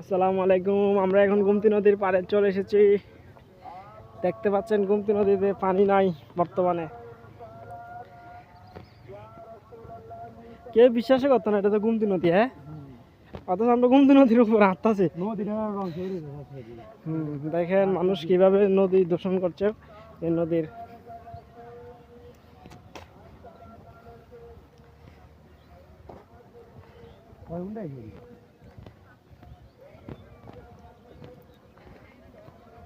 আসসালামু আলাইকুম। আমরা এখন গুমতি নদীর পাড়ে চলে এসেছি। দেখতে পাচ্ছেন গুমতি নদীতে পানি নাই বর্তমানে। কে বিশ্বাস করতো না এটা তো গুমতি নদী হ্যাঁ? অথচ আমরা গুমতি নদীর উপর হাঁটতেছি। দেখেন মানুষ কীভাবে নদী দূষণ করছে এই নদীর।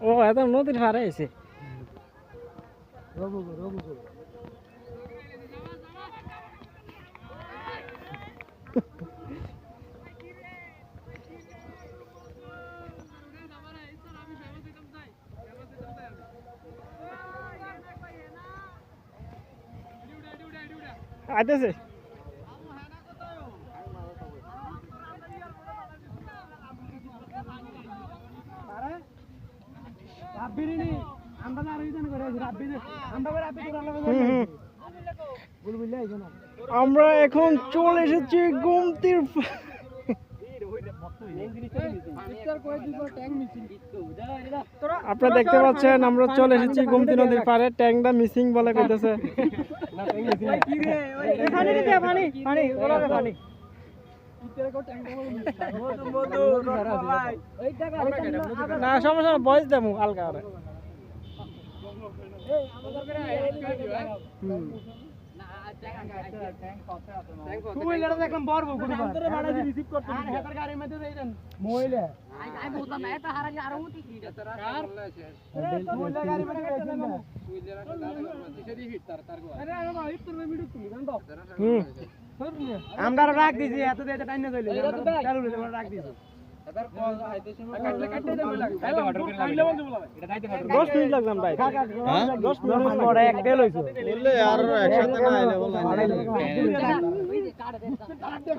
ও এত নদীর পাড়ে এসে আইতেছে? আমরা এখন চলে এসেছি গুমতির আপনারা দেখতে পাচ্ছেন আমরা চলে এসেছি গুমতি নদীর পাড়ে ট্যাংটা মিসিং বলে কইতেছে। না সমস্যা না বয়স দেবো হালকা করে? হুম। আমরা রাখ দিছি এত দিয়ে টাইম না চলে চালু রাখ। দিছি দশ মিনিট লাগলাম ভাই। দশ মিনিট বড় এক তেল হইছো।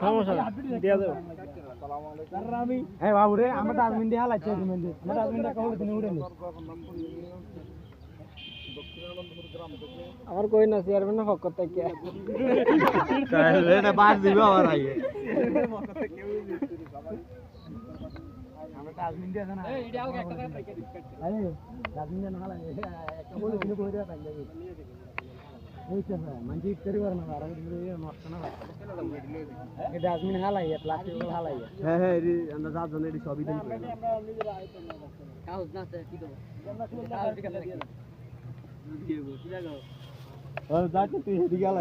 সমস্যা না, দিয়া দেবো। হ্যাঁ বাবু রে আমরা ডাস্টবিন দিয়ে হালাচ্ছি ডাস্টবিন আমরা ডাস্টবিন দিয়ে কখন তুমি উড়ে নি। আমার কই না চেয়ারম্যান পক্ষ থেকে। ডাস্টবিন এটা ডাস্টবিন ডাস্টবিন প্লাস্টিক হ্যাঁ হ্যাঁ এই আমরা যা জানি এই সবই দিন কাউস না কি দেবো ঠিক আছে যাচ্ছে তুই হেঁটে গেল